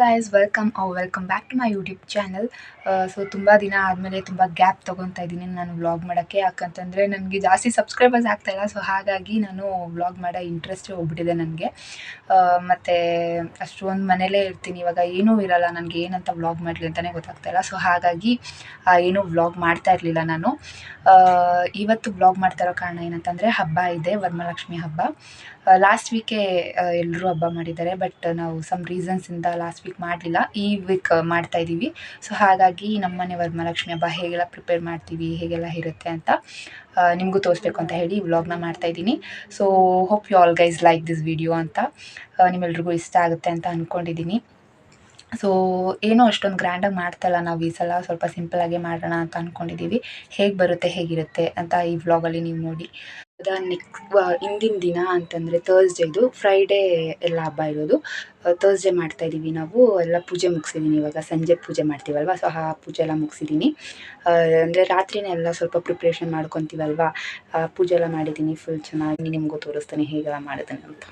Guys welcome welcome back to my YouTube channel so ತುಂಬ ದಿನ ಆದಮೇಲೆ ತುಂಬ ಗ್ಯಾಪ್ ತೊಗೊತಾ ಇದ್ದೀನಿ ನಾನು ವ್ಲಾಗ್ ಮಾಡೋಕ್ಕೆ. ಯಾಕಂತಂದರೆ ನನಗೆ ಜಾಸ್ತಿ ಸಬ್ಸ್ಕ್ರೈಬರ್ಸ್ ಆಗ್ತಾಯಿಲ್ಲ ಸೊ ಹಾಗಾಗಿ ನಾನು ವ್ಲಾಗ್ ಮಾಡೋ ಇಂಟ್ರೆಸ್ಟೇ ಹೋಗ್ಬಿಟ್ಟಿದೆ ನನಗೆ. ಮತ್ತು ಅಷ್ಟೊಂದು ಮನೇಲೇ ಇರ್ತೀನಿ. ಇವಾಗ ಏನೂ ಇರಲ್ಲ. ನನಗೆ ಏನಂತ ವ್ಲಾಗ್ ಮಾಡಲಿ ಅಂತಲೇ ಗೊತ್ತಾಗ್ತಾಯಿಲ್ಲ ಸೊ ಹಾಗಾಗಿ ಏನೂ ವ್ಲಾಗ್ ಮಾಡ್ತಾ ಇರಲಿಲ್ಲ ನಾನು. ಇವತ್ತು ವ್ಲಾಗ್ ಮಾಡ್ತಾ ಇರೋ ಕಾರಣ ಏನಂತಂದರೆ ಹಬ್ಬ ಇದೆ. ವರಮಹಾಲಕ್ಷ್ಮಿ ಹಬ್ಬ. ಲಾಸ್ಟ್ ವೀಕೇ ಎಲ್ಲರೂ ಹಬ್ಬ ಮಾಡಿದ್ದಾರೆ ಬಟ್ ನಾವು ಸಮ್ ರೀಸನ್ಸಿಂದ ಲಾಸ್ಟ್ ವೀಕ್ ಮಾಡಲಿಲ್ಲ. ಈ ವೀಕ್ ಮಾಡ್ತಾ ಇದ್ದೀವಿ. ಸೊ ಹಾಗಾಗಿ ನಮ್ಮನೆ ವರಮಹಾಲಕ್ಷ್ಮಿ ಹಬ್ಬ ಹೇಗೆಲ್ಲ ಪ್ರಿಪೇರ್ ಮಾಡ್ತೀವಿ, ಹೇಗೆಲ್ಲ ಇರುತ್ತೆ ಅಂತ ನಿಮಗೂ ತೋರಿಸ್ಬೇಕು ಅಂತ ಹೇಳಿ ವ್ಲಾಗ್ನ ಮಾಡ್ತಾ ಇದ್ದೀನಿ. So hope you all guys like this video ಅಂತ ನಿಮ್ಮೆಲ್ರಿಗೂ ಇಷ್ಟ ಆಗುತ್ತೆ ಅಂತ ಅಂದ್ಕೊಂಡಿದ್ದೀನಿ ಸೊ ಏನೋ ಅಷ್ಟೊಂದು ಗ್ರ್ಯಾಂಡಾಗಿ ಮಾಡ್ತಾಯಿಲ್ಲ ನಾವು ಈ ಸಲ, ಸ್ವಲ್ಪ ಸಿಂಪಲಾಗೆ ಮಾಡೋಣ ಅಂತ ಅಂದ್ಕೊಂಡಿದ್ದೀವಿ ಹೇಗೆ ಬರುತ್ತೆ, ಹೇಗಿರುತ್ತೆ ಅಂತ ಈ ವ್ಲಾಗಲ್ಲಿ ನೀವು ನೋಡಿ. ಅದ ನೆಕ್ಸ್ಟ್ ಹಿಂದಿನ ದಿನ ಅಂತಂದರೆ ಥರ್ಸ್ಡೇ ಇದು ಫ್ರೈಡೇ ಎಲ್ಲ ಹಬ್ಬ ಇರೋದು. ಥರ್ಸ್ಡೇ ಮಾಡ್ತಾ ಇದ್ದೀವಿ ನಾವು. ಎಲ್ಲ ಪೂಜೆ ಮುಗಿಸಿದ್ದೀನಿ ಇವಾಗ. ಸಂಜೆ ಪೂಜೆ ಮಾಡ್ತೀವಲ್ವ? ಸೊ, ಆ ಪೂಜೆ ಎಲ್ಲ ಮುಗಿಸಿದ್ದೀನಿ ಅಂದರೆ ರಾತ್ರಿನೇ ಎಲ್ಲ ಸ್ವಲ್ಪ ಪ್ರಿಪ್ರೇಷನ್ ಮಾಡ್ಕೊತೀವಲ್ವ? ಪೂಜೆ ಎಲ್ಲ ಮಾಡಿದ್ದೀನಿ ಫುಲ್ ಚೆನ್ನಾಗಿ ನಿಮಗೂ ತೋರಿಸ್ತೀನಿ ಹೇಗೆಲ್ಲ ಮಾಡಿದ್ದೀನಿ ಅಂತ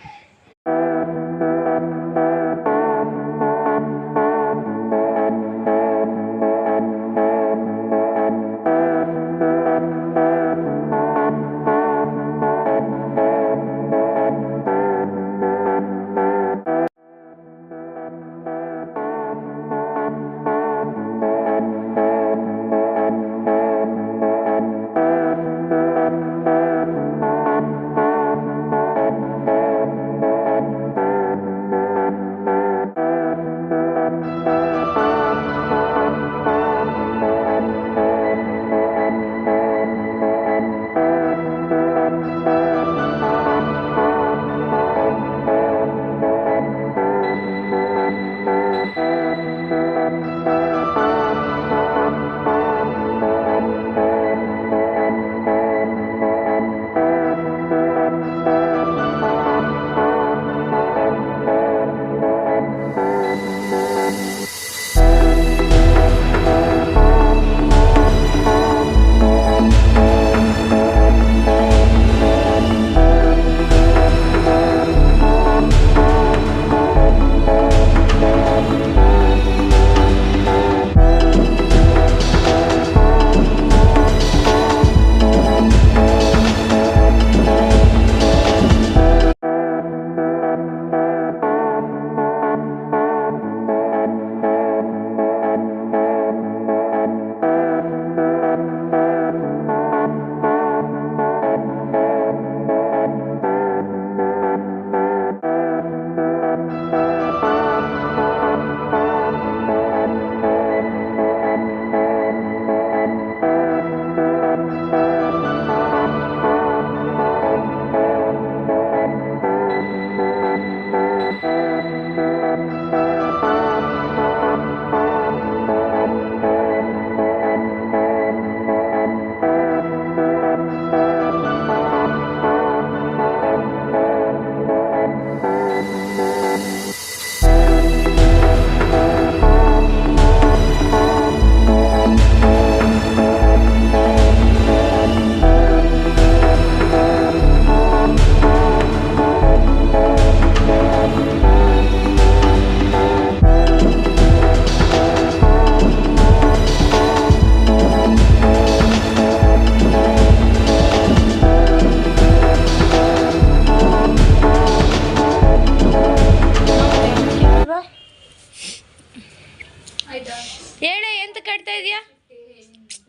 ಕಟ್ತಾ ಇದೀಯಾ?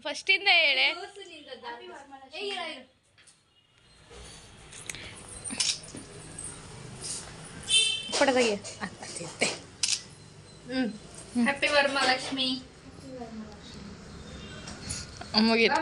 ಫಸ್ಟಿಂದ ಹೇಳೆ. ಕೊಡದಾಗೆ ಹ್ಯಾಪಿ ವರಮಹಾಲಕ್ಷ್ಮಿ ಮುಗೀತು.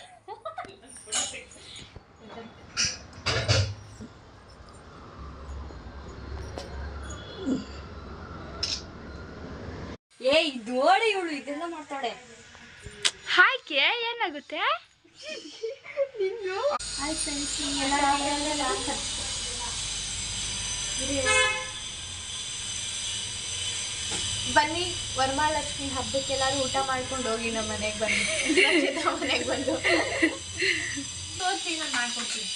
ನೋಡಿ ಇವಳು ಇದೆಲ್ಲ ಮಾಡ್ತಾಳೆ. ಹಾಕಿ ಏನಾಗುತ್ತೆ? ಬನ್ನಿ ವರಮಹಾಲಕ್ಷ್ಮಿ ಹಬ್ಬಕ್ಕೆಲ್ಲಾರು ಊಟ ಮಾಡ್ಕೊಂಡು ಹೋಗಿ ನಮ್ಮ ಮನೆಗೆ ಬನ್ನಿ. ಮನೆಗ್ ಮನೆಗೆ ಬಂದು. ತೋರಿಸಿ ನಾನು ಮಾಡ್ಕೊಡ್ತೀನಿ.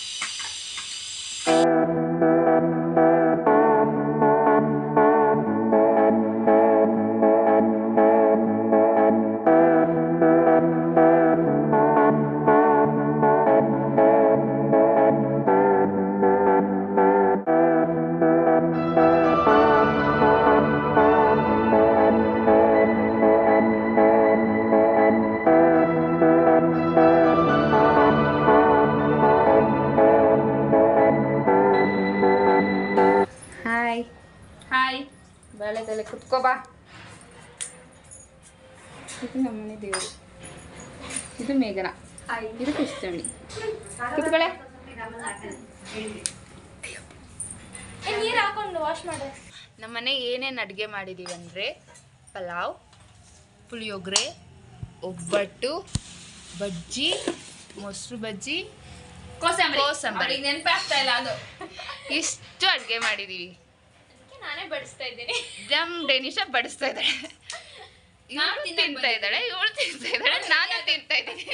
ಹಾಯ್ ಬೇಳೆ ತಲೆ ಕುತ್ಕೋ ಬಾ. ಇದು ನಮ್ಮನೆ ದೇವರು. ಇದು ಮೇಘನ. ಇದು ಕೃಷ್ಣಿ ಕುತ್ಕೊಳ್ಳೆ. ನೀರು ಹಾಕೊಂಡು ವಾಶ್ ಮಾಡಿ. ನಮ್ಮನೆ ಏನೇನು ಅಡುಗೆ ಮಾಡಿದ್ದೀವಿ ಅಂದರೆ ಪಲಾವ್ ಪುಳಿಯೋಗರೆ ಒಬ್ಬಟ್ಟು ಬಜ್ಜಿ ಮೊಸರು ಬಜ್ಜಿ ಕೋಸಂಬರಿ. ಕೋಸಂಬರಿ. ನೆನಪಾಗ್ತಾ ಇಲ್ಲ ಅದು. ಇಷ್ಟು ಅಡುಗೆ ಮಾಡಿದ್ದೀವಿ ನಾನೇ ಬಡಿಸ್ತಾ ಇದ್ದೀನಿ. ನಮ್ ಡೆನಿಷಾ ಬಡಿಸ್ತಾ ಇದ್ದಾಳೆ. ನಾನು ಇವಳು ತಿಂತಾ ಇದ್ದಾಳೆ ಇವಳು ತಿಂತಾ ಇದ್ದಾಳೆ ನಾನು ತಿಂತಾ ಇದ್ದೀನಿ.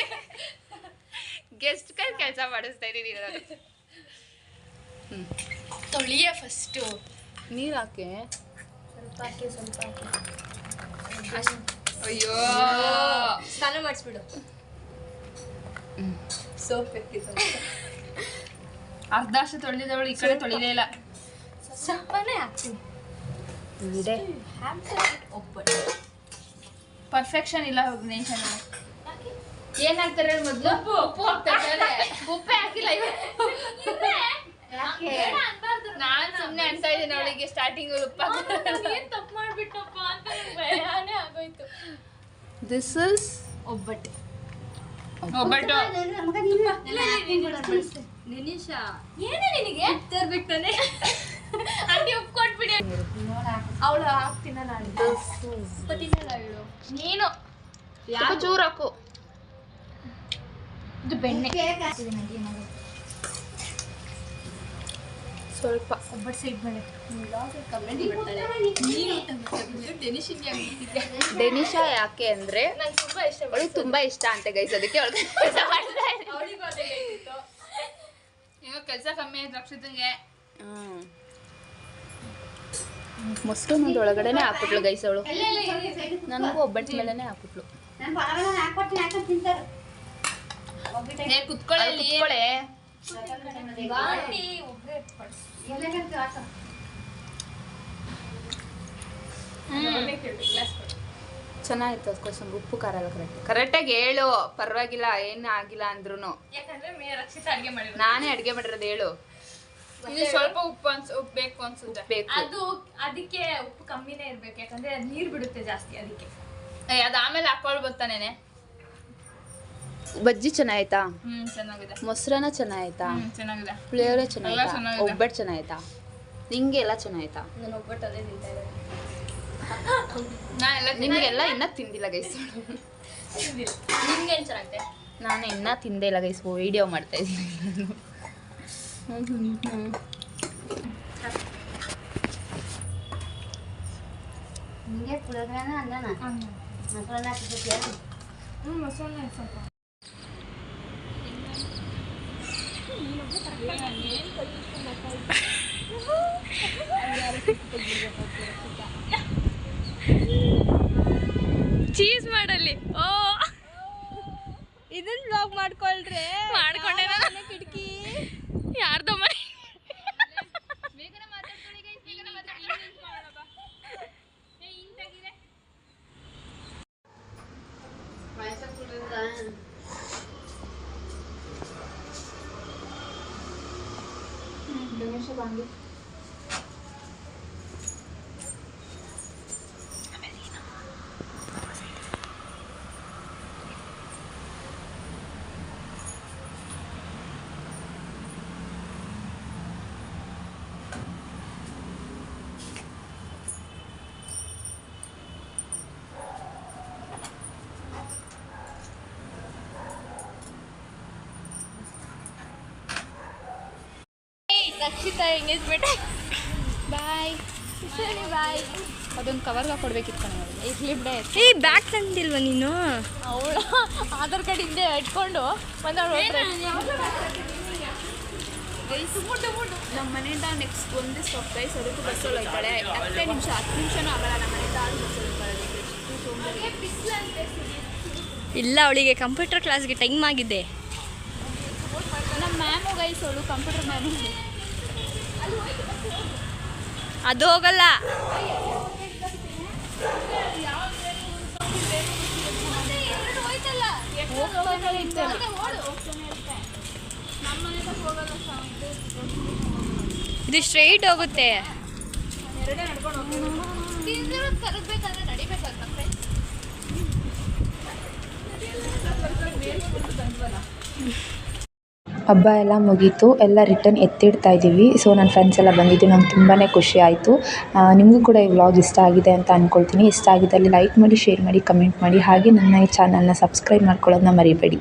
ಗೆಸ್ಟ್ ಕೈ ಕೆಲಸ ಮಾಡಿಸ್ತಾ ಇದ್ದೀನಿ ನಾನು ಹ್ಞೂ ತೊಳಿಯ ಫಸ್ಟು ನೀರು ಹಾಕಿ. ಸ್ವಲ್ಪ ಹಾಕಿ ಸ್ವಲ್ಪ ಹಾಕಿ. ಅಯ್ಯೋ. ಸ್ನಾನ ಮಾಡಿಸ್ಬಿಡು. ಸೋಪ್ ಬೇಕಿತ್ತು ಅರ್ಧ ಅಷ್ಟು ತೊಳೆದಿದ್ದವಳು ಈ ಕಡೆ ತೊಳಿಲೇ ಇಲ್ಲ. ಸ್ವಲ್ಪನೇ ಹಾಕ್ತೀನಿ ಒಬ್ಬಟ್ಟು ಪರ್ಫೆಕ್ಷನ್ ಇಲ್ಲ ನೇಷನ್ ಏನ್ ಹಾಕ್ತಾರೆ ಮೊದಲು ಉಪ್ಪು ಉಪ್ಪು ಹಾಕ್ತಾರೆ ಉಪ್ಪೇ ಹಾಕಿಲ್ಲ ನಾನು ಸುಮ್ಮನೆ ಅನ್ತಾ ಇದ್ದೀನಿ ಅವಳಿಗೆ ಸ್ಟಾರ್ಟಿಂಗ್ ಉಪ್ಪು ಏನ್ ತಪ್ಪು ಮಾಡ್ಬಿಟ್ಟಪ್ಪ ಅಂತ ಭಯಾನೇ ಆಗೋಯ್ತು ದಿಸ್ ಇಸ್ ಒಬ್ಬಟ್ಟು ಒಬ್ಬಟ್ಟು ನಿನಿಷಾ ಏನೇ ನಿನಗೆ ಕೊಟ್ಬಿಡಿ ಅವಳು ಹಾಕ್ತೀನ ನಾನು? ತಿನ್ನಲ್ಲ ನೀನು. ಯಾಕೆ ಚೂರಾಕು ಇದು ಬೆಣ್ಣೆ. ಸ್ವಲ್ಪ. ಒಬ್ಬಟ್ಟು ಸೈಡ್ ಮೇಲೆ ಯಾಕೆ ಅಂದ್ರೆ ನಂಗೆ ತುಂಬಾ ಇಷ್ಟ ಅವಳಿಗೆ ತುಂಬಾ ಇಷ್ಟ ಅಂತೆ ಗೈಸ್ ಅದಕ್ಕೆ ಅವಳಿಗೆ ಕೆಲಸ ಮಾಡ್ತಾ ಇದ್ದೀನಿ. ಈಗ ಕೆಲಸ ಕಮ್ಮಿ ಆಯ್ತು ರಕ್ಷಿತಂಗೆ. ಹ್ಮ್. ಮೊಸರು ಒಂದು ಒಳಗಡೆನೆ ಹಾಕ್ಬಿಟ್ಲು ಗೈಸ್ ಅವಳು. ನನಗೂ ಒಬ್ಬಟ್ಟು ಮೇಲೆನೆ ಹಾಕ್ಬಿಟ್ಲು. ಕುತ್ಕೊಳ್ಳಿ ಚೆನ್ನಾಗಿತ್ತು ಅದಕ್ಕೋಸ್ಕರ ಉಪ್ಪು ಖಾರ ಎಲ್ಲ ಕರೆಕ್ಟ್ ಕರೆಕ್ಟಾಗಿ ಹೇಳು. ಪರವಾಗಿಲ್ಲ ಏನು ಆಗಿಲ್ಲ ಅಂದ್ರೂ ನಾನೇ ಅಡುಗೆ ಮಾಡಿರೋದು ಹೇಳು. ಇನ್ನು ಸ್ವಲ್ಪ ಉಪ್ಪು ಅನ್ಸ್ ಉಪ್ಪು ಬೇಕು ಅನ್ಸುತ್ತೆ. ಬೇಕು. ಅದು ಅದಕ್ಕೆ ಉಪ್ಪು ಕಮ್ಮಿನೇ ಇರ್ಬೇಕು ಯಾಕಂದ್ರೆ ಅದ್ ನೀರ್ ಬಿಡುತ್ತೆ ಜಾಸ್ತಿ ಅದಕ್ಕೆ. ಆಮೇಲೆ ಹಾಕೊಳ್ ಬರ್ತಾನೇನೆ. ಬಜ್ಜಿ ಚೆನ್ನಾಯ್ತಾ ಹ್ಮ್ ಚೆನ್ನಾಗಿದೆ. ಮೊಸರನ್ನ ಚೆನ್ನಾಯ್ತಾ ಹ್ಮ್ ಚೆನ್ನಾಗಿದೆ. ಪುಳಿಯೋಗರೆ ಚೆನ್ನಾಯ್ತಾ ಎಲ್ಲ ಚೆನ್ನಾಗಿದೆ. ಒಬ್ಬಟ್ಟು ಚೆನ್ನಾಯ್ತಾ ನಿಂಗೆ ಎಲ್ಲ ಚೆನ್ನಾಯ್ತಾ ನಾನು ಒಬ್ಬಟ್ಟು ಅದೇ ತಿಂತಾ ಎಲ್ಲ ನಿಮಗೆಲ್ಲ ಇನ್ನೂ ತಿಂದಿಲ್ಲ ಗೈಸ್ ನಿಮ್ಗೇನ್ ಚೆನ್ನಾಗಿದೆ ನಾನು ಇನ್ನೂ ತಿಂದೇ ಇಲ್ಲ ಗೈಸ್ ವಿಡಿಯೋ ಮಾಡ್ತಾ ಇದ್ದೀನಿ. ಪುಳಿಯೋಗರೆನ ಅನ್ನನ ಹಾಕಿದ್ಯಾ ಹ್ಞೂ ಮೊಸರನ್ನ ಸ್ವಲ್ಪ. ಚೀಸ್ ಮಾಡಲಿ ಓ. ಇದನ್ನ ಬ್ಲಾಗ್ ಮಾಡ್ಕೊಳ್ರೆ. ಮಾಡ್ಕೊಂಡೆ से बांधे ರಕ್ಷಿತಾ ಎಂಗೇಜ್ಮೆಂಟ್. ಬಾಯ್ ಬಾಯ್ ಅದೊಂದು ಕವರ್ ಕೊಡ್ಬೇಕಿತ್ತು ಕಣೆ. ಈ ಇರ್ಲಿ ಡೇ ಏ ಬ್ಯಾಗ್ ತಂದಿಲ್ವ ನೀನು? ಅವಳು ಆಧಾರ್ ಕಾರ್ಡ್ ಹಿಂದೆ ಇಟ್ಕೊಂಡು ಬಂದವಳು ನಮ್ಮ ಮನೆಯಿಂದ ನೆಕ್ಸ್ಟ್ ಒಂದೇ ಸ್ಟಾಪ್ ಗೈಸ್ ಅದಕ್ಕೂ ಬಸ್ಸಲ್ಲಿ ಹೋಗ್ತಾಳೆ ಹತ್ತೇ ನಿಮಿಷ ಹತ್ತು ನಿಮಿಷನೂ ಆಗಲ್ಲ ನಮ್ಮ ಮನೆಯಿಂದ ಆರು ಇಲ್ಲ ಅವಳಿಗೆ ಕಂಪ್ಯೂಟರ್ ಕ್ಲಾಸ್ಗೆ ಟೈಮ್ ಆಗಿದೆ. ನಮ್ಮ ಮ್ಯಾಮು ಗೈಸ್ ಅವಳು ಕಂಪ್ಯೂಟರ್ ಮ್ಯಾಮು. ಅದು ಹೋಗಲ್ಲ. ಇದು ಸ್ಟ್ರೈಟ್ ಹೋಗುತ್ತೆ. ಹಬ್ಬ ಎಲ್ಲ ಮುಗೀತು, ಎಲ್ಲ ರಿಟರ್ನ್ ಎತ್ತಿಡ್ತಾ ಇದ್ದೀವಿ ಸೊ ನನ್ನ ಫ್ರೆಂಡ್ಸ್ ಎಲ್ಲ ಬಂದಿದ್ದು, ನಂಗೆ ತುಂಬಾ ಖುಷಿ ಆಯಿತು. ನಿಮಗೂ ಕೂಡ ಈ ವ್ಲಾಗ್ ಇಷ್ಟ ಆಗಿದೆ ಅಂತ ಅಂದ್ಕೊಳ್ತೀನಿ ಇಷ್ಟ ಆಗಿದ್ದಲ್ಲಿ ಲೈಕ್ ಮಾಡಿ ಶೇರ್ ಮಾಡಿ ಕಮೆಂಟ್ ಮಾಡಿ. ಹಾಗೆ ನನ್ನ ಈ ಚಾನಲ್ನ ಸಬ್ಸ್ಕ್ರೈಬ್ ಮಾಡ್ಕೊಳ್ಳೋದನ್ನ ಮರಿಬೇಡಿ.